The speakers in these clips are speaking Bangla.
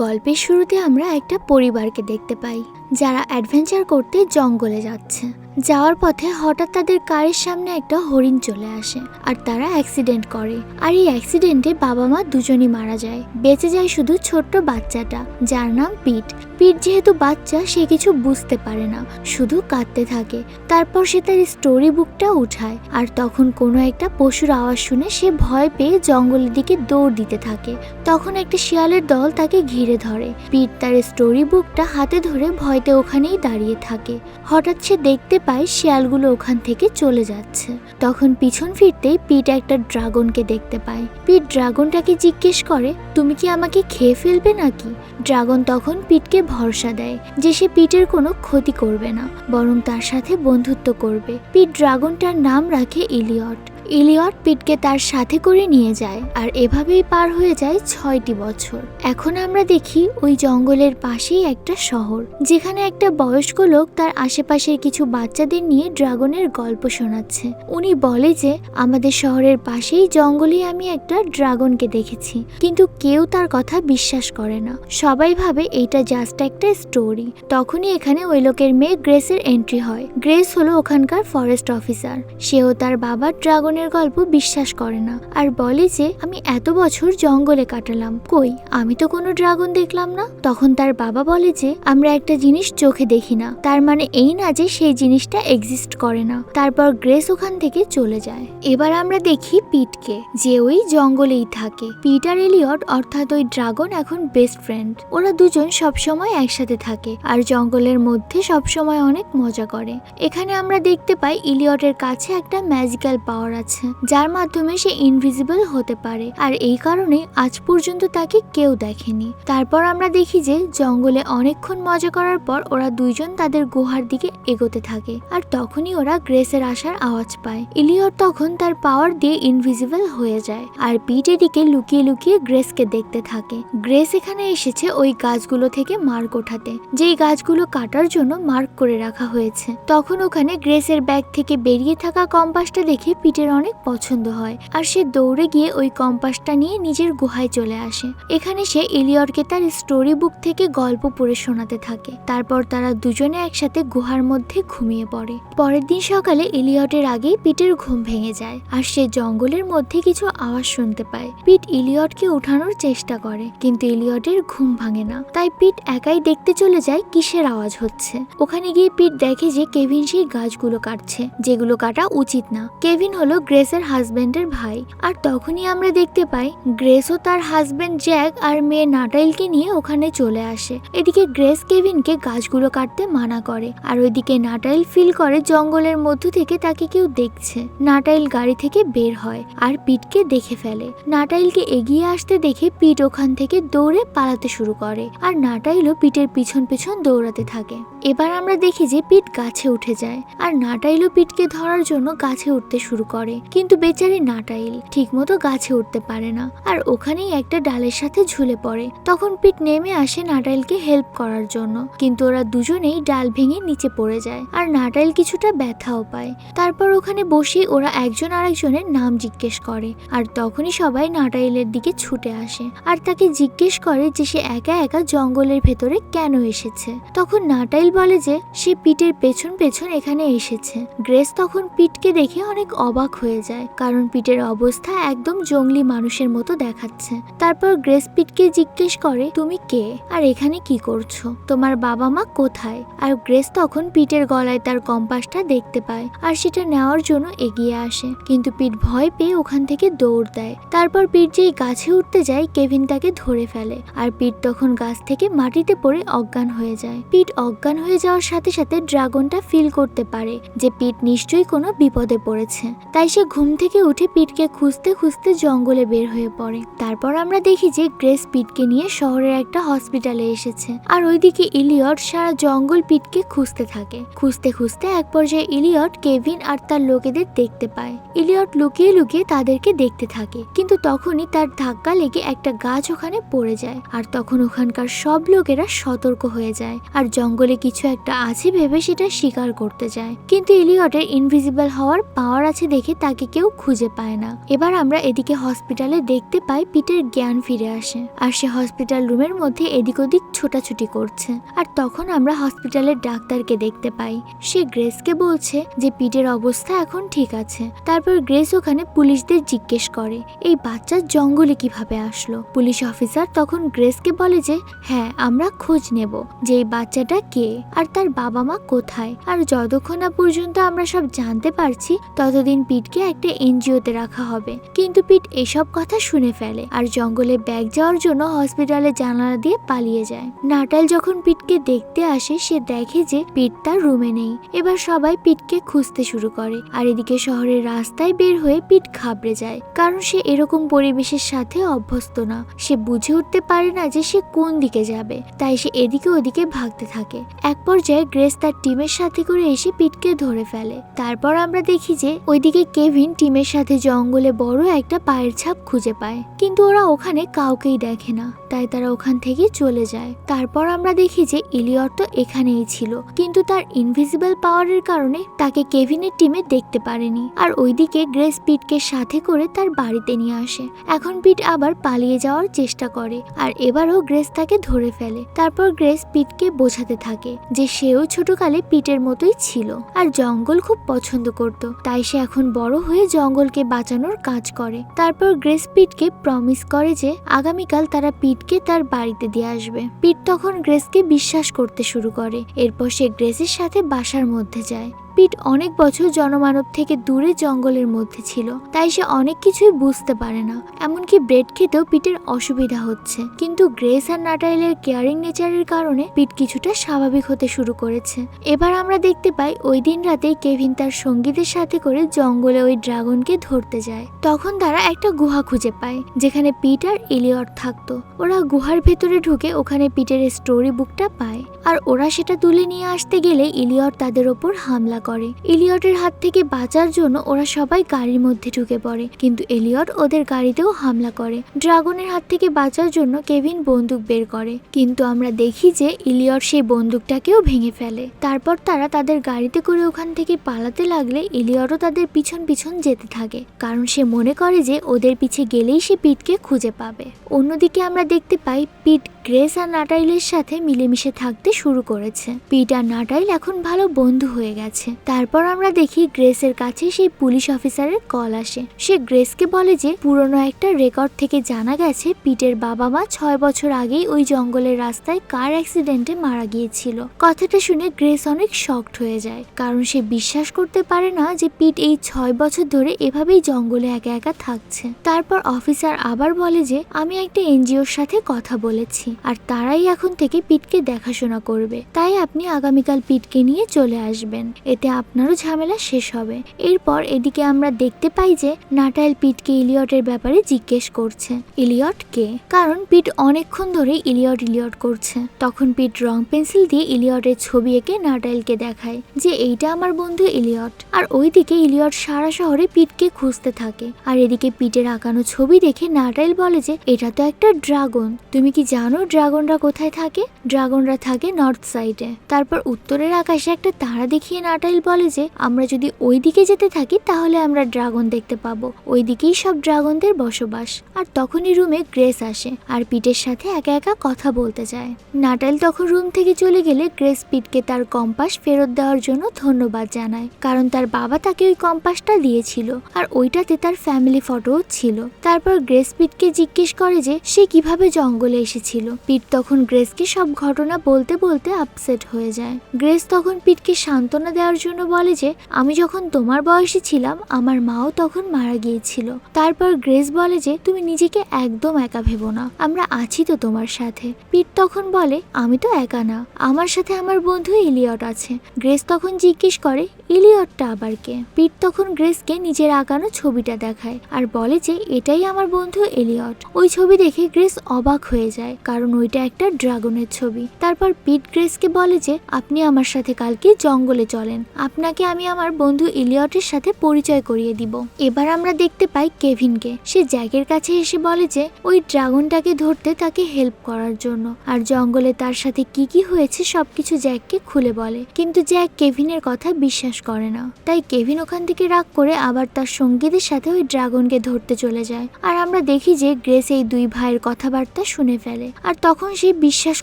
গল্পের শুরুতে আমরা একটা পরিবারকে দেখতে পাই যারা অ্যাডভেঞ্চার করতে জঙ্গলে যাচ্ছে। যাওয়ার পথে হঠাৎ তাদের কারের সামনে একটা হরিণ চলে আসে আর তারা অ্যাক্সিডেন্ট করে। আর এই অ্যাক্সিডেন্টে বাবা মা দুজনই মারা যায়। বেঁচে যায় শুধু ছোট্ট বাচ্চাটা, যার নাম পিট। পিট যেহেতু বাচ্চা, সে কিছু বুঝতে পারে না, শুধু কাঁদতে থাকে। তারপর সে তার স্টোরি বুকটা উঠায় আর তখন কোনো একটা পশুর আওয়াজ শুনে সে ভয় পেয়ে জঙ্গলের দিকে দৌড় দিতে থাকে। তখন একটা শিয়ালের দল তাকে ঘিরে ধরে। পিট তার স্টোরি বুকটা হাতে ধরে ভয়তে ওখানেই দাঁড়িয়ে থাকে। হঠাৎ সে দেখতে পায় শিয়ালগুলো ওখান থেকে চলে যাচ্ছে। তখন পিছন ফিরতেই পিট একটা ড্রাগনকে দেখতে পায়। পিট ড্রাগনটাকে জিজ্ঞেস করে, তুমি কি আমাকে খেয়ে ফেলবে নাকি? ড্রাগন তখন পিটকে ভরসা দেয় যে সে পিটের কোনো ক্ষতি করবে না, বরং তার সাথে বন্ধুত্ব করবে। পিট ড্রাগনটার নাম রাখে ইলিয়ট। ইলিয়ট পিটকে তার সাথে করে নিয়ে যায় আর এভাবেই পার হয়ে যায় ছয়টি বছর। এখন আমরা দেখি ওই জঙ্গলের পাশেই একটা শহর, যেখানে একটা বয়স্ক লোক তার আশেপাশের কিছু বাচ্চাদের নিয়ে ড্রাগনের গল্প শোনাচ্ছে। উনি বলে যে, আমাদের শহরের পাশেই জঙ্গলে আমি একটা ড্রাগনকে দেখেছি, কিন্তু কেউ তার কথা বিশ্বাস করে না। সবাই ভাবে এইটা জাস্ট একটা স্টোরি তখনই এখানে ওই লোকের মেয়ে গ্রেসের এন্ট্রি হয়। গ্রেস হলো ওখানকার ফরেস্ট অফিসার সেও তার বাবার ড্রাগনের গল্প বিশ্বাস করে না। আর বলে যে, আমি এত বছর জঙ্গলে কাটালাম। কই, আমি তো কোনো ড্রাগন দেখলাম না? তখন তার বাবা বলে যে, আমরা একটা জিনিস চোখে দেখি না। তার মানে এই না যে সেই জিনিসটা এক্সিস্ট করে না। তারপর গ্রেস ওখান থেকে চলে যায়। এবার আমরা দেখি পিটকে, যে ওই জঙ্গলেই থাকে। পিটার এলিয়ট অর্থাৎ ওই ড্রাগন এখন বেস্ট ফ্রেন্ড ওরা দুজন সবসময় একসাথে থাকে। আর জঙ্গলের মধ্যে সবসময় অনেক মজা করে। এখানে আমরা দেখতে পাই ইলিয়টের কাছে একটা ম্যাজিক্যাল পাওয়ার আছে। যার মাধ্যমে সে ইনভিজিবল হতে পারে। আর এই কারণে আজ পর্যন্ত তাকে কেউ দেখেনি। তারপর আমরা দেখি যে জঙ্গলে অনেকক্ষণ মজা করার পর ওরা দুইজন তাদের গুহার দিকে এগোতে থাকে। আর তখনই ওরা গ্রেসের আসার আওয়াজ পায়। ইলিয়ট তখন তার পাওয়ার দিয়ে ইনভিজিবল হয়ে যায়। আর পিট এদিকে লুকিয়ে লুকিয়ে গ্রেসকে দেখতে থাকে। গ্রেস এখানে এসেছে ওই গাছগুলো থেকে মার্ক ওঠাতে। যেই গাছগুলো কাটার জন্য মার্ক করে রাখা হয়েছে। তখন ওখানে গ্রেসের ব্যাগ থেকে বেরিয়ে থাকা কম্পাসটা দেখে পিটের অনেক পছন্দ হয়। আর সে দৌড়ে গিয়ে ওই কম্পাসটা নিয়ে নিজের গুহায় চলে আসে। এখানে সে ইলিয়টকে তার স্টোরি বুক থেকে গল্প পড়ে শোনাতে থাকে। তারপর তারা দুজনে একসাথে গুহার মধ্যে ঘুমিয়ে পড়ে। পরের দিন সকালে ইলিয়টের আগেই পিটের ঘুম ভেঙে যায়। আর সে জঙ্গলের মধ্যে কিছু আওয়াজ শুনতে পায়। পিট ইলিয়টকে উঠানোর চেষ্টা করে, কিন্তু ইলিয়টের ঘুম ভাঙে না। তাই পিট একাই দেখতে চলে যায় কিসের আওয়াজ হচ্ছে। ওখানে গিয়ে পিট দেখে যে কেভিন সেই গাছগুলো কাটছে, যেগুলো কাটা উচিত না। কেভিন হলো গ্রেসের হাজবেন্ডের ভাই। আর তখনই আমরা দেখতে পাই, গ্রেসও তার হাজবেন্ড জ্যাক আর মেয়ে নাটাইলকে নিয়ে ওখানে চলে আসে। এদিকে গ্রেস কেভিনকে গাছগুলো কাটতে মানা করে। আর ওইদিকে নাটাইল ফিল করে জঙ্গলের মধ্য থেকে তাকে কেউ দেখছে। নাটাইল গাড়ি থেকে বের হয় আর পিটকে দেখে ফেলে। নাটাইলকে এগিয়ে আসতে দেখে পিট ওখান থেকে দৌড়ে পালাতে শুরু করে। আর নাটাইলও পিটের পিছন পিছন দৌড়াতে থাকে। এবার আমরা দেখি যে পিট গাছে উঠে যায়। আর নাটাইলও পিটকে ধরার জন্য গাছে উঠতে শুরু করে। কিন্তু বেচারি নাটাইল ঠিকমতো গাছে উঠতে পারে না। আর ওখানেই একটা ডালের সাথে ঝুলে পড়ে। তখন পিট নেমে আসে নাটাইলকে হেল্প করার জন্য। কিন্তু ওরা দুজনেই ডাল ভেঙে নিচে পড়ে যায়। আর নাটাইল কিছুটা ব্যথাও পায়। তারপর ওখানে বসে ওরা একজন আরেকজনের নাম জিজ্ঞেস করে। আর তখনই সবাই নাটাইলের দিকে ছুটে আসে। আর তাকে জিজ্ঞেস করে যে সে একা একা জঙ্গলের ভেতরে কেন এসেছে? তখন নাটাইল বলে যে, সে পিটের পেছন পেছন এখানে এসেছে। গ্রেস তখন পিটকে দেখে অনেক অবাক হয়ে যায়। কারণ পিটের অবস্থা একদম জঙ্গলি মানুষের মতো দেখাচ্ছে। তারপর গ্রেস পিটকে জিজ্ঞেস করে, তুমি কে? আর এখানে কি করছ? তোমার বাবা মা কোথায়? আর গ্রেস তখন পিটের গলায় তার কম্পাসটা দেখতে পায় আর সেটা নেওয়ার জন্য এগিয়ে আসে। কিন্তু পিট ভয় পেয়ে ওখান থেকে দৌড় দেয়। তারপর পিট যেই গাছে উঠতে যায় কেভিন তাকে ধরে ফেলে আর পিট তখন গাছ থেকে মাটিতে পড়ে অজ্ঞান হয়ে যায়। পিট অজ্ঞান হয়ে যাওয়ার সাথে সাথে ড্রাগনটা ফিল করতে পারে যে পিট নিশ্চয়ই কোনো বিপদে পড়েছে। তাই সে ঘুম থেকে উঠে পিটকে খুঁজতে খুঁজতে জঙ্গলে বের হয়ে পড়ে। তারপর আমরা দেখি যে গ্রেস পিটকে নিয়ে শহরের একটা হসপিটালে এসেছে। আর ওইদিকে ইলিয়ট সারা জঙ্গল পিটকে খুঁজতে থাকে। খুঁজতে খুঁজতে এক পর্যায়ে ইলিয়ট, কেভিন আর তার লোকেদের দেখতে পায়। ইলিয়ট লুকিয়ে লুকিয়ে তাদেরকে দেখতে থাকে। কিন্তু তখনই তার ধাক্কা লেগে একটা গাছ ওখানে পড়ে যায়। আর তখন ওখানকার সব লোকেরা সতর্ক হয়ে যায়। আর জঙ্গলে কিছু একটা আছে ভেবে সেটা স্বীকার করতে যায়। কিন্তু ইলিয়টের ইনভিজিবল হওয়ার পাওয়ার আছে দেখে তাকে কেউ খুঁজে পায় না। এবার আমরা এদিকে হসপিটালে দেখতে পাই পিটের জ্ঞান ফিরে আসে আর সে হসপিটাল রুমের মধ্যে এদিক ওদিক ছোটাছুটি করছে। আর তখন আমরা হসপিটালের ডাক্তারকে দেখতে পাই। সে গ্রেসকে বলছে যে পিটের অবস্থা এখন ঠিক আছে। তারপর গ্রেস ওখানে পুলিশদের জিজ্ঞেস করে, এই বাচ্চা জঙ্গলে কীভাবে আসলো? পুলিশ অফিসার তখন গ্রেসকে বলে যে হ্যাঁ আমরা খোঁজ নেব যে এই বাচ্চাটা কে আর তার বাবা মা কোথায়। আর যতক্ষণ না পর্যন্ত আমরা সব জানতে পারছি, ততদিন পিটকে একটা এনজিওতে রাখা হবে। কিন্তু পিট এসব কথা শুনে ফেলে আর জঙ্গলে ব্যাগ যাওয়ার জন্য হসপিটালে জানালা দিয়ে পালিয়ে যায়। নাটাল যখন পিটকে দেখতে আসে, সে দেখে যে পিট তার রুমে নেই। এবার সবাই পিটকে খুঁজতে শুরু করে আর এদিকে শহরের রাস্তায় বের হয়ে পিট খাবড়ে যায়। কারণ সে এরকম পরিবেশের সাথে অভ্যস্ত না। সে বুঝে উঠতে পারে না যে সে কোন দিকে যাবে। তাই সে এদিকে ওদিকে ভাগতে থাকে। এক পর্যায়ে গ্রেস তার টিমের সাথে করে এসে পিটকে ধরে ফেলে। তারপর আমরা দেখি যে ওইদিকে কেভিন টিমের সাথে জঙ্গলে বড় একটা পায়ের ছাপ খুঁজে পায়। কিন্তু ওরা ওখানে কাউকেই দেখে না, তাই তারা ওখান থেকে চলে যায়। তারপর আমরা দেখি যে ইলিয়ট তো এখানেই ছিল, কিন্তু তার ইনভিজিবল পাওয়ারের কারণে তাকে কেভিনের টিমে দেখতে পারেনি। আর ওইদিকে গ্রেস পিটকে সাথে করে তার বাড়িতে নিয়ে আসে। এখন পিট আবার পালিয়ে যাওয়ার চেষ্টা করে, আর এবারও গ্রেস তাকে ধরে ফেলে। তারপর গ্রেস পিটকে বোঝাতে থাকে যে সেও ছোটকালে পিটের মতোই ছিল, আর জঙ্গল খুব পছন্দ করত, তাই সে এখন বড় হয়ে জঙ্গলকে বাঁচানোর কাজ করে। তারপর গ্রেস পিটকে প্রমিস করে যে আগামীকাল তারা পিটকে তার বাড়িতে দিয়ে আসবে। পিট তখন গ্রেসকে বিশ্বাস করতে শুরু করে। এরপর সে গ্রেসের সাথে বাসার মধ্যে যায়। পিট অনেক বছর জনমানব থেকে দূরে জঙ্গলের মধ্যে ছিল, তাই সে অনেক কিছুই বুঝতে পারে না। এমনকি ব্রেড খেতেও পিটের অসুবিধা হচ্ছে। কিন্তু গ্রেস আর নাটাইলের কেয়ারিং নেচারের কারণে পিট কিছুটা স্বাভাবিক হতে শুরু করেছে। এবার আমরা দেখতে পাই ওই দিন রাতেই কেভিন তার সঙ্গীদের সাথে করে জঙ্গলে ওই ড্রাগনকে ধরতে যায়। তখন তারা একটা গুহা খুঁজে পায়, যেখানে পিট আর ইলিয়ট থাকতো। ওরা গুহার ভেতরে ঢুকে ওখানে পিটের স্টোরি বুকটা পায়। আর ওরা সেটা তুলে নিয়ে আসতে গেলে ইলিয়ট তাদের ওপর হামলা করে। ইলিয়টের হাত থেকে বাঁচার জন্য ওরা সবাই গাড়ির মধ্যে ঢুকে পড়ে। কিন্তু এলিয়ট ওদের গাড়িতেও হামলা করে। ড্রাগনের হাত থেকে বাঁচার জন্য কেভিন বন্দুক বের করে। কিন্তু আমরা দেখি যে ইলিয়ট সেই বন্দুকটাকেও ভেঙে ফেলে। তারপর তারা তাদের গাড়িতে করে ওখান থেকে পালাতে লাগলে ইলিয়টও তাদের পিছন পিছন যেতে থাকে। কারণ সে মনে করে যে ওদের পিছে গেলেই সে পিটকে খুঁজে পাবে। অন্যদিকে আমরা দেখতে পাই, পিট গ্রেস আর নাটাইলের সাথে মিলেমিশে থাকতে শুরু করেছে। পিট আর নাটাইল এখন ভালো বন্ধু হয়ে গেছে। তারপর আমরা দেখি গ্রেসের কাছে সেই পুলিশ অফিসারের কল আসে। সে গ্রেসকে বলে যে, পুরনো একটা রেকর্ড থেকে জানা গেছে পিটের বাবা মা ছয় বছর আগেই ওই জঙ্গলের রাস্তায় কার অ্যাক্সিডেন্টে মারা গিয়েছিল। কথাটা শুনে গ্রেস অনেক শকড হয়ে যায়। কারণ সে বিশ্বাস করতে পারে না যে পিট এই ছয় বছর ধরে এভাবেই জঙ্গলে একা একা থাকছে। তারপর অফিসার আবার বলে যে, আমি একটা এনজিওর সাথে কথা বলেছি, আর তারাই এখন থেকে পিটকে দেখাশোনা করবে। তাই আপনি আগামীকাল পিটকে নিয়ে চলে আসবেন। এতে আপনারও ঝামেলা শেষ হবে। এরপর এদিকে আমরা দেখতে পাই যে নাটাইল পিটকে ইলিয়টের ব্যাপারে জিজ্ঞেস করছে। ইলিয়ট কে? কারণ পিট অনেকক্ষণ ধরে ইলিয়ট ইলিয়ট করছে। তখন পিট রং পেন্সিল দিয়ে ইলিয়টের ছবি এঁকে নাটাইলকে দেখায় যে এইটা আমার বন্ধু ইলিয়ট। আর ওইদিকে ইলিয়ট সারা শহরে পিটকে খুঁজতে থাকে। আর এদিকে পিটের আঁকানো ছবি দেখে নাটাইল বলে যে, এটা তো একটা ড্রাগন। তুমি কি জানো ড্রাগনরা কোথায় থাকে? ড্রাগনরা থাকে নর্থ সাইডে। তারপর উত্তরের আকাশে একটা তারা দেখিয়ে নাটাইল বলে যে, আমরা যদি ওই দিকে যেতে থাকি, তাহলে আমরা ড্রাগন দেখতে পাবো। ওই দিকেই সব ড্রাগনদের বসবাস। আর তখনই রুমে গ্রেস আসে আর পিটের সাথে একা একা কথা বলতে যায়। নাটাইল তখন রুম থেকে চলে গেলে গ্রেস পিটকে তার কম্পাস ফেরত দেওয়ার জন্য ধন্যবাদ জানায়, কারণ তার বাবা তাকে ওই কম্পাসটা দিয়েছিল আর ওইটাতে তার ফ্যামিলি ফটোও ছিল। তারপর গ্রেস পিটকে জিজ্ঞেস করে যে, সে কীভাবে জঙ্গলে এসেছিল? পিট তখন গ্রেসকে সব ঘটনা বলতে বলতে আপসেট হয়ে যায়। গ্রেস তখন পিটকে সান্ত্বনা দেওয়ার জন্য বলে যে, আমি যখন তোমার বয়সী ছিলাম, আমার মাও তখন মারা গিয়েছিল। তারপর গ্রেস বলে যে, তুমি নিজেকে একদম একা ভেবো না। আমরা আছি তো তোমার সাথে। পিট তখন বলে, আমি তো একা না। আমার সাথে আমার বন্ধু এলিয়ট আছে। গ্রেস তখন জিজ্ঞেস করে, ইলিয়টটা আবার কে? পিট তখন গ্রেসকে নিজের আঁকানো ছবিটা দেখায় আর বলে যে, এটাই আমার বন্ধু এলিয়ট ওই ছবি দেখে গ্রেস অবাক হয়ে যায়, কারণ ওইটা একটা ড্রাগনের ছবি। তারপর পিট গ্রেসকে বলে যে, আপনি আমার সাথে কালকে জঙ্গলে চলেন। আপনাকে আমি আমার বন্ধু ইলিয়টের সাথে পরিচয় করিয়ে দিব। এবার আমরা দেখতে পাই কেভিনকে। সে জ্যাকের কাছে এসে বলে যে, ওই ড্রাগনটাকে ধরতে তাকে হেল্প করার জন্য। আর জঙ্গলে তার সাথে কি কি হয়েছে সবকিছু জ্যাককে খুলে বলে। কিন্তু জ্যাক কেভিনের কথা বিশ্বাস করে না। তাই কেভিন ওখান থেকে রাগ করে আবার তার সঙ্গীদের সাথে ওই ড্রাগনকে ধরতে চলে যায়। আর আমরা দেখি যে গ্রেস এই দুই ভাইয়ের কথাবার্তা শুনে ফেলে। আর তখন সে বিশ্বাস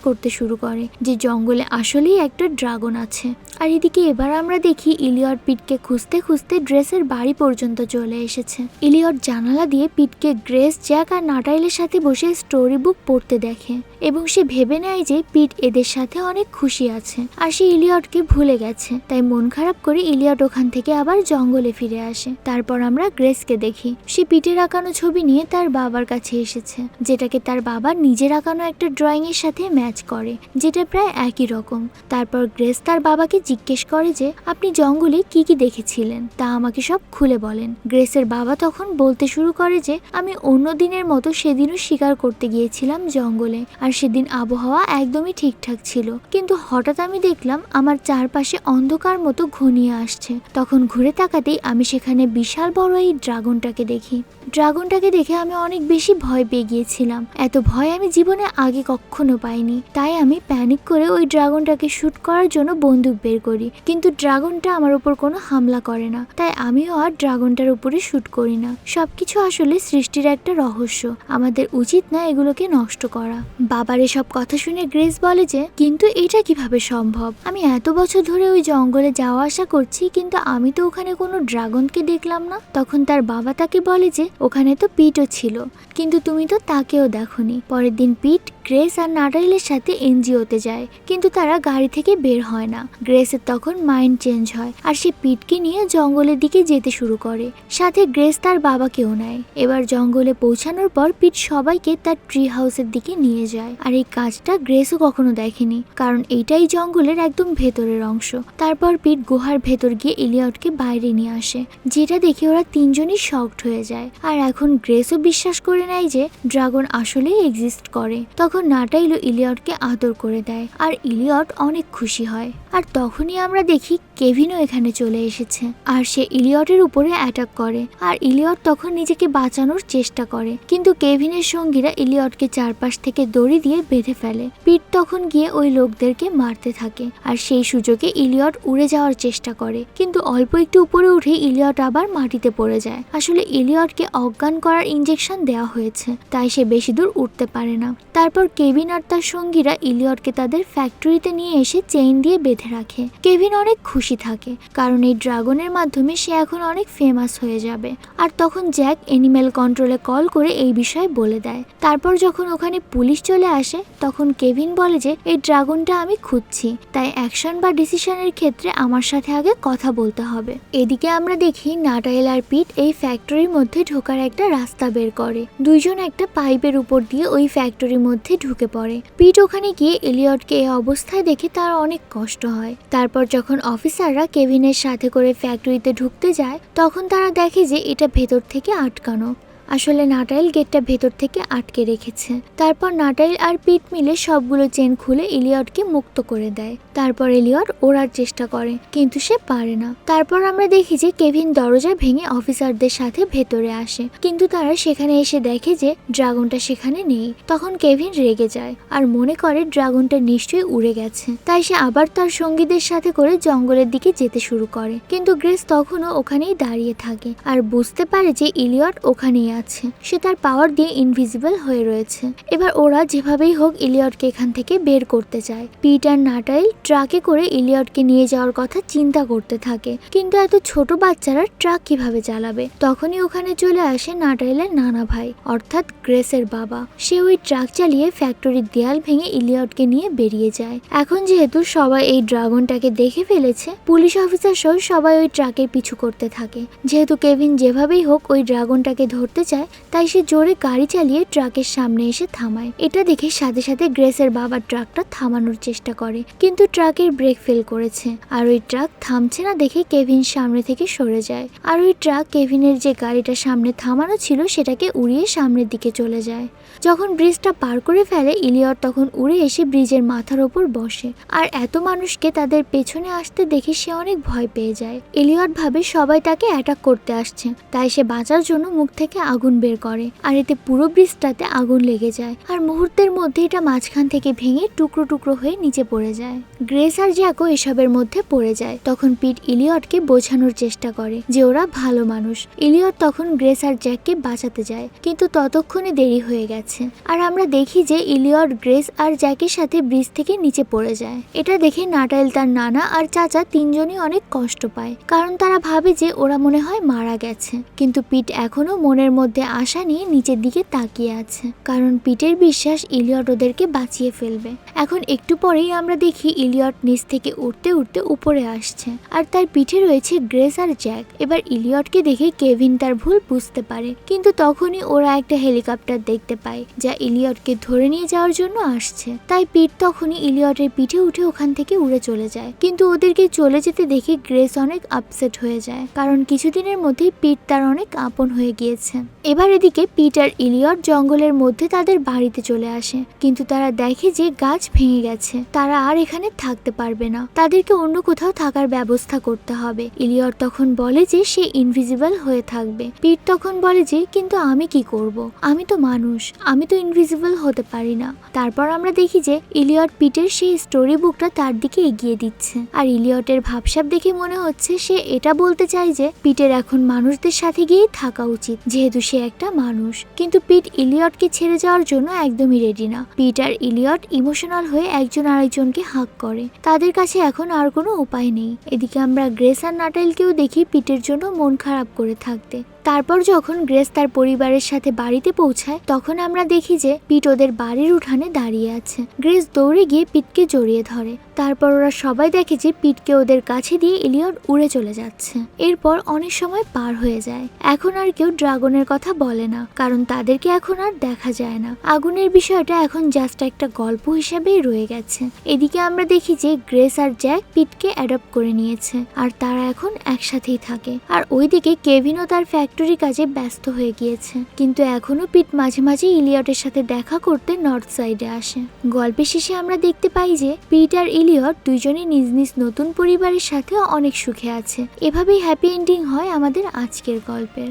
করতে শুরু করে যে জঙ্গলে আসলেই একটা ড্রাগন আছে। আর এদিকে এবার আমরা দেখি ইলিয়ট পিটকে খুঁজতে খুঁজতে ড্রেসের বাড়ি পর্যন্ত চলে এসেছে। ইলিয়ট জানালা দিয়ে পিটকে গ্রেস, জ্যাক আর নাটাইলের সাথে বসে স্টোরি বুক পড়তে দেখে এবং সে ভেবে নেয় যে পিট এদের সাথে অনেক খুশি আছে আর সে ইলিয়টকে ভুলে গেছে। তাই মন খারাপ করে ইলিয়ট ওখান থেকে আবার জঙ্গলে ফিরে আসে। তারপর আমরা গ্রেসকে দেখি। সে পিটের আঁকানো ছবি নিয়ে তার বাবার কাছে এসেছে, যেটাকে তার বাবা নিজের আঁকানো একটা ড্রয়িং এর সাথে ম্যাচ করে, যেটা প্রায় একই রকম। তারপর গ্রেস তার বাবাকে জিজ্ঞেস করে যে আপনি জঙ্গলে কি কি দেখেছিলেন তা আমাকে সব খুলে বলেন। গ্রেসের বাবা তখন বলতে শুরু করে যে, আমি অন্য দিনের মতো সেদিনও শিকার করতে গিয়েছিলাম জঙ্গলে, আর সেদিন আবহাওয়া একদমই ঠিকঠাক ছিল। কিন্তু হঠাৎ আমি দেখলাম আমার চারপাশে অন্ধকার মতো ঘনিয়ে আসছে। তখন ঘুরে তাকাতেই আমি সেখানে বিশাল বড় এই ড্রাগনটাকে দেখি। ড্রাগনটাকে দেখে আমি অনেক বেশি ভয় পেয়ে গিয়েছিলাম। এত ভয় আমি জীবনে আগে কখনো পাইনি। তাই আমি প্যানিক করে ওই ড্রাগনটাকে শ্যুট করার জন্য বন্দুক বের করি। কিন্তু ড্রাগনটা আমার উপর কোনো হামলা করে না। তাই আমিও আর ড্রাগনটার উপরে শ্যুট করি না। সবকিছু আসলে সৃষ্টির একটা রহস্য। আমাদের উচিত না এগুলোকে নষ্ট করা। বাবার এসব কথা শুনে গ্রেস বলে যে, কিন্তু এটা কীভাবে সম্ভব? আমি এত বছর ধরে ওই জঙ্গলে যাওয়া আসা করছি, কিন্তু আমি তো ওখানে কোনো ড্রাগনকে দেখলাম না। তখন তার বাবা তাকে বলে যে, ওখানে তো পিটও ছিল। কিন্তু তুমি তো তাকেও দেখনি। পরের দিন পিট গ্রেস আর নাটাইলের সাথে এনজিওতে যায়, কিন্তু তারা গাড়ি থেকে বের হয় না। গ্রেসের তখন মাইন্ড চেঞ্জ হয় আর সে পিটকে নিয়ে জঙ্গলের দিকে যেতে শুরু করে। সাথে গ্রেস তার বাবাকেও নেয়। এবার জঙ্গলে পৌঁছানোর পর পিট সবাইকে তার ট্রি হাউসের দিকে নিয়ে যায়। আর এই কাজটা গ্রেসও কখনো দেখেনি, কারণ এইটাই জঙ্গলের একদম ভেতরের অংশ। তারপর পিট গুহার ভেতর গিয়ে ইলিয়টকে বাইরে নিয়ে আসে, যেটা দেখে ওরা তিনজনই শকড হয়ে যায়। আর এখন গ্রেসও বিশ্বাস করে নেয় যে ড্রাগন আসলেই এক্সিস্ট করে। তখন নাটাইলো ইলিয়টকে আদর করে দেয় আর ইলিয়ট অনেক খুশি হয়। আর তখনই আমরা দেখি কেভিনও এখানে চলে এসেছে। আর সে ইলিয়টের উপরে অ্যাটাক করে। আর ইলিয়ট তখন নিজেকে বাঁচানোর চেষ্টা করে। কিন্তু কেভিনের সঙ্গীরা ইলিয়টকে চারপাশ থেকে দড়ি দিয়ে বেঁধে ফেলে। পিট তখন গিয়ে ওই লোকদেরকে মারতে থাকে। আর সেই সুযোগে ইলিয়ট উড়ে যাওয়ার চেষ্টা করে। কিন্তু অল্প একটু উপরে উঠে ইলিয়ট আবার মাটিতে পড়ে যায়। আসলে ইলিয়টকে অজ্ঞান করার ইঞ্জেকশন দেওয়া হয়েছে। তাই সে বেশি দূর উঠতে পারে না। তারপর কেভিন আর তার সঙ্গীরা ইলিয়টকে তাদের ফ্যাক্টরিতে নিয়ে এসে চেইন দিয়ে বেঁধে রাখে। কেভিন অনেক খুশি। থাকে। কারণ এই ড্রাগনের মাধ্যমে সে এখন অনেক ফেমাস হয়ে যাবে। আর তখন জ্যাক এনিম্যাল কন্ট্রোলে কল করে এই বিষয়ে বলে দেয়। তারপর যখন ওখানে পুলিশ চলে আসে, তখন কেভিন বলে যে, এই ড্রাগনটা আমি খুঁজছি। তাই অ্যাকশন বা ডিসিশনের ক্ষেত্রে আমার সাথে আগে কথা বলতে হবে। এদিকে আমরা দেখি নাটাইল আর পিট এই ফ্যাক্টরির মধ্যে ঢোকার একটা রাস্তা বের করে। দুইজন একটা পাইপের উপর দিয়ে ওই ফ্যাক্টরির মধ্যে ঢুকে পড়ে। পিট ওখানে গিয়ে এলিয়টকে এই অবস্থায় দেখে তার অনেক কষ্ট হয়। তারপর যখন অফিসাররা কেভিনের সাথে করে ফ্যাক্টরিতে ঢুকতে যায়, তখন তারা দেখে যে এটা ভেতর থেকে আটকানো। আসলে নাটাইল গেটটা ভেতর থেকে আটকে রেখেছে। তারপর নাটাইল আর পিট মিলে সবগুলো চেন খুলে ইলিয়টকে মুক্ত করে দেয়। তারপর এলিয়ট ওড়ার চেষ্টা করে, কিন্তু সে পারে না। তারপর আমরা দেখি যে কেভিন দরজা ভেঙে অফিসারদের সাথে ভেতরে আসে, কিন্তু তারা সেখানে এসে দেখে যে ড্রাগনটা সেখানে নেই। তখন কেভিন রেগে যায় আর মনে করে ড্রাগনটা নিশ্চয়ই উড়ে গেছে। তাই সে আবার তার সঙ্গীদের সাথে করে জঙ্গলের দিকে যেতে শুরু করে। কিন্তু গ্রেস তখনও ওখানেই দাঁড়িয়ে থাকে আর বুঝতে পারে যে ইলিয়ট ওখানেই আছে। সে তার পাওয়ার দিয়ে ইনভিজিবল হয়ে রয়েছে। এবার ওরা যেভাবেই হোক ইলিয়টকে এখান থেকে বের করতে চায়। পিট আর নাটাইল ট্রাকে করে ইলিয়টকে নিয়ে যাওয়ার কথা চিন্তা করতে থাকে। কিন্তু এত ছোট বাচ্চারা ট্রাক কীভাবে চালাবে? তখনই ওখানে চলে আসে নাটাইলের নানা ভাই, অর্থাৎ গ্রেসের বাবা। সে ওই ট্রাক চালিয়ে ফ্যাক্টরির দেয়াল ভেঙে ইলিয়টকে নিয়ে বেরিয়ে যায়। এখন যেহেতু সবাই এই ড্রাগনটাকে দেখে ফেলেছে, পুলিশ অফিসার সহ সবাই ওই ট্রাকের পিছু করতে থাকে। যেহেতু কেভিন যেভাবেই হোক ওই ড্রাগনটাকে ধরতে যায়, তাই সে জোরে গাড়ি চালিয়ে ট্রাকের সামনে এসে থামায়। এটা দেখে সাথে সাথে গ্রেসের বাবা ট্রাকটা থামানোর চেষ্টা করে, কিন্তু ট্রাকের ব্রেক ফেল করেছে। আর ওই ট্রাক থামছে না দেখে কেভিন সামনে থেকে সরে যায়। আর ওই ট্রাক কেভিনের যে গাড়িটা সামনে থামানো ছিল, সেটাকে উড়িয়ে সামনের দিকে চলে যায়। যখন ব্রিজটা পার করে ফেলে, ইলিয়ট তখন উড়ে এসে ব্রিজের মাথার ওপর বসে। আর এত মানুষকে তাদের পেছনে আসতে দেখে সে অনেক ভয় পেয়ে যায়। ইলিয়ট ভাবে সবাই তাকে অ্যাটাক করতে আসছে, তাই সে বাঁচার জন্য মুখ থেকে আগুন বের করে, আর এতে পুরো ব্রিজটাতে আগুন লেগে যায়। আর মুহূর্তের মধ্যে এটা মাঝখান থেকে ভেঙে টুকরো টুকরো হয়ে নিচে পড়ে যায়। গ্রেস আর জ্যাকো এসবের মধ্যে পড়ে যায়। তখন পিট ইলিয়টকে বোঝানোর চেষ্টা করে যে ওরা ভালো মানুষ। ইলিয়ট তখন গ্রেস আর জ্যাককে বাঁচাতে যায়, কিন্তু ততক্ষণে দেরি হয়ে গেছে। আর আমরা দেখি যে ইলিয়ট, গ্রেস আর জ্যাকের সাথে ব্রিজ থেকে নিচে পড়ে যায়। এটা দেখে নাটাইল তার নানা আর চাচা তিনজনই অনেক কষ্ট পায়, কারণ তারা ভাবে যে ওরা মনে হয় মারা গেছে। কিন্তু পিট এখনও মনের মধ্যে আশা নিয়ে নিচের দিকে তাকিয়ে আছে, কারণ পিটের বিশ্বাস ইলিয়ট ওদেরকে বাঁচিয়ে ফেলবে। এখন একটু পরেই আমরা দেখি ইলিয়ট নিচ থেকে উঠতে উঠতে উপরে আসছে, আর তার পিঠে রয়েছে গ্রেস আর জ্যাক। এবার ইলিয়টকে দেখে কেভিন তার ভুল বুঝতে পারে, কিন্তু তখনই ওরা একটা হেলিকপ্টার দেখতে পায়, যা ইলিয়টকে ধরে নিয়ে যাওয়ার জন্য আসছে। তাই পিট তখনই ইলিয়টের পিঠে উঠে ওখান থেকে উড়ে চলে যায়, কিন্তু ওদেরকে চলে যেতে দেখে গ্রেস অনেক আপসেট হয়ে যায়, কারণ কিছুদিনের মধ্যেই পিট তার অনেক আপন হয়ে গিয়েছে। এবার এদিকে পিট আর ইলিয়ট জঙ্গলের মধ্যে তাদের বাড়িতে চলে আসে, কিন্তু তারা দেখে যে গাছ ভেঙে গেছে। তারা আর এখানে থাকতে পারবে না। তাদেরকে অন্য কোথাও থাকার ব্যবস্থা করতে হবে। ইলিয়ট তখন বলে যে সে ইনভিজিবল হয়ে থাকবে। পিট তখন বলে যে, কিন্তু আমি কি করব? আমি তো মানুষ। আমি তো ইনভিজিবল হতে পারি না। তারপর আমরা দেখি যে ইলিয়ট পিটের সেই স্টোরি বুকটা তার দিকে এগিয়ে দিচ্ছে। আর ইলিয়টের ভাবসাব দেখে মনে হচ্ছে সে এটা বলতে চায় যে, পিটের এখন মানুষদের সাথে গিয়েই থাকা উচিত। যেহেতু সে একটা মানুষ। কিন্তু পিট ইলিয়টকে ছেড়ে যাওয়ার জন্য একদমই রেডি না। পিট আর ইলিয়ট ইমোশনাল হয়ে একজন আরেকজনকে হাক করে। তাদের কাছে এখন আর কোনো উপায় নেই। এদিকে আমরা গ্রেস আর নাটাইলকেও দেখি পিটের জন্য মন খারাপ করে থাকতে। তারপর যখন গ্রেস তার পরিবারের সাথে বাড়িতে পৌঁছায়, তখন আমরা দেখি যে পিট ওদের বাড়ির উঠানে দাঁড়িয়ে আছে। গ্রেস দৌড়ে গিয়ে পিটকে জড়িয়ে ধরে। তারপর ওরা সবাই দেখে যে পিটকে ওদের কাছে দিয়ে এলিয়ট উড়ে চলে যাচ্ছে। এরপর অনেক সময় পার হয়ে যায়। এখন আর কেউ ড্রাগনের কথা বলে না, কারণ তাদেরকে এখন আর দেখা যায় না। আগুনের বিষয়টা এখন জাস্ট একটা গল্প হিসেবেই রয়ে গেছে। এদিকে আমরা দেখি যে গ্রেস আর জ্যাক পিটকে অ্যাডপ্ট করে নিয়েছে, আর তারা এখন একসাথেই থাকে। আর ওইদিকে কেভিনও তার ফ্যাক্টরি কাজে ব্যস্ত হয়ে গিয়েছে। কিন্তু এখনও পিট মাঝে মাঝে ইলিয়টের সাথে দেখা করতে নর্থ সাইডে আসে। গল্পের শেষে আমরা দেখতে পাই যে পিট আর ইলিয়ট দুজনে নিজ নিজ নতুন পরিবারের সাথে অনেক সুখে আছে। এভাবেই হ্যাপি এন্ডিং হয় আমাদের আজকের গল্পের।